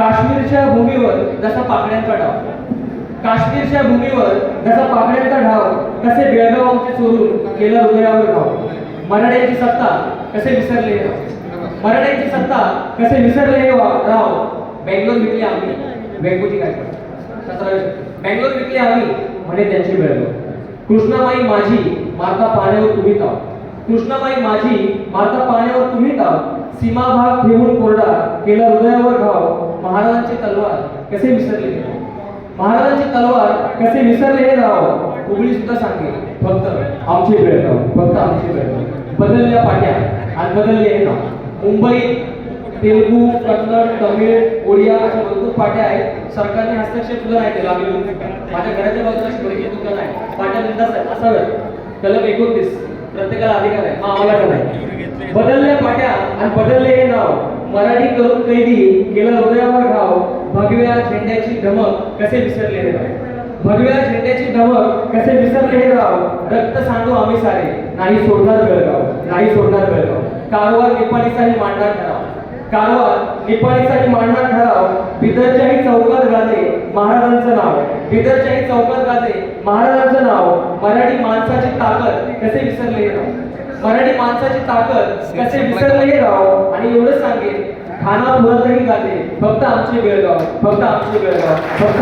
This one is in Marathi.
काश्मीरच्या भूमीवर जसा पाकड्यांचा डाव काश्मीरच्या भूमीवर जसा पाकड्यांचा ढाव कसे बेळगाव आमचे चोरून केलं हृदयावर भाव मराठ्यांची सत्ता कसे विसरले मराठ्यांची सत्ता कसे विसरले हे राव बेंगलोर विकली आम्ही. बेंगोची काय बेंगलोर विकली आम्ही. म्हणे त्यांची बेळगाव. कृष्णाबाई माझी माता पाण्यावर तुम्ही ताव. कृष्णाबाई माझी माता पाण्यावर तुम्ही ताव. सीमा भाग ठेवून कोरडा केला हृदयावर घाव महाराजांची तलवार कसे विसरले महाराजांची तलवार कसे विसरले हे राव उघडी सुद्धा सांगे फक्त आमचे बेळगाव फक्त आमचे बेळगाव बदलल्या पाट्या आणि बदलले हे नाव. मुंबईत तेलुगू कन्नड तमिळ ओडिया अशा भरपूर पाट्या आहेत. सरकारने हस्तक्षेप सुद्धा नाही केला. आम्ही माझ्या घराच्या बाजूला शिवरेची दुकान आहे पाट्या बिंदास आहे असाव्यात कलम एकोणतीस. प्रत्येकाला अधिकार आहे. हा आम्हाला नाही. बदलल्या पाट्या आणि बदलले हे नाव. मराठी करून कैदी केला हृदयावर घाव भगव्या झेंड्याची धमक कसे विसरले हे राव? भगव्या झेंड्याची धमक कसे विसरले हे राव? रक्त सांडू आम्ही सारे. नाही सोडणार बेळगाव नाही सोडणार बेळगाव कारवार निपाणीचाही मांडणार ठराव. कारवार निपाणीचाही मांडणार ठराव. बिदरच्याही चौकात गाजे महाराजांचं नाव. बिदरच्याही चौकात गाजे महाराजांचं नाव. मराठी माणसाची ताकद कसे विसरले हे राव? मराठी माणसाची ताकद कसे विसरले राव आणि एवढं सांगेन. खानापुरातही गाजे फक्त आमचे बेळगाव. फक्त आमचे बेळगाव. फक्त.